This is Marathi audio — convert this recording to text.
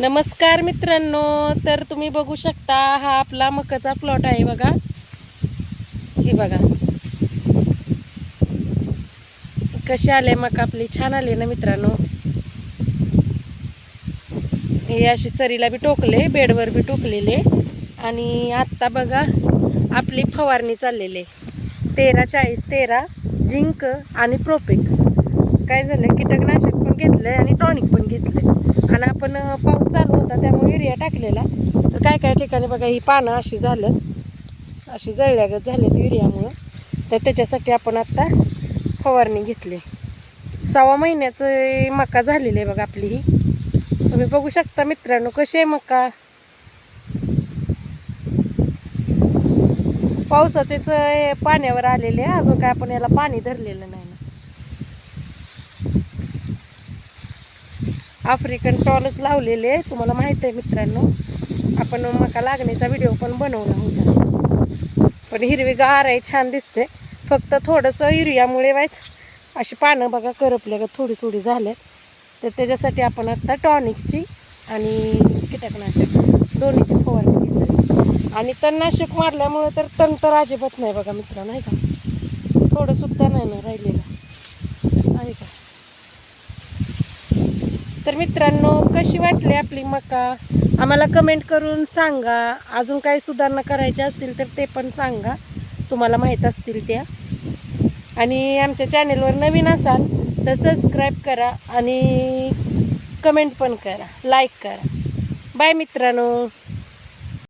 नमस्कार मित्रांनो तर तुम्ही बघू शकता हा आपला मकाचा प्लॉट आहे बघा. हे बघा. कशी आले मका आपली? छान आली ना मित्रांनो? हे अशी सरीला बी टोकले बेडवर बी टोकलेले. आणि आत्ता बघा आपली फवारणी चाललेली. तेरा चाळीस तेरा जिंक आणि प्रोपेक्स. काय झालं? कीटकनाशक पण घेतलं आणि टॉनिक पण घेतलं आणि आपण पाऊस चालू होता त्यामुळे युरिया टाकलेला. तर काय काय ठिकाणी बघा ही पानं अशी झालं अशी जळल्यागत झालेत युरियामुळं. तर त्याच्यासाठी आपण आत्ता फवारणी घेतली. सव्वा महिन्याचं मका झालेली आहे बघा आपली ही. तुम्ही बघू शकता मित्रांनो कशी आहे मका? पावसाचेच पाण्यावर आलेले आहे. अजून काय आपण याला पाणी धरलेलं नाही ना आफ्रिकन टॉलच लावलेले आहे. तुम्हाला माहीत आहे मित्रांनो. आपण मका लागण्याचा व्हिडिओ पण बनवला होता. पण हिरवी गार आहे छान दिसते. फक्त थोडंसं युरियामुळे वायच अशी पानं बघा करपले का थोडी थोडी झाले तर त्याच्यासाठी आपण आत्ता टॉनिकची आणि कीटकनाशक दोन्हीची फवारणी घेतली. आणि तणनाशक मारल्यामुळे तर तण तर अजिबात नाही बघा मित्रांनो नाही का? थोडंसुद्धा नाही ना राहिलेलं आहे का तर मित्रांनो कशी वाटली आपली मका? आम्हाला कमेंट करून सांगा. अजून काही सुधारणा करायच्या असतील तर ते पण सांगा. तुम्हाला माहीत असतील त्या. आणि आमच्या चॅनेलवर नवीन असाल तर सबस्क्राईब करा आणि कमेंट पण करा. लाईक करा. बाय मित्रांनो.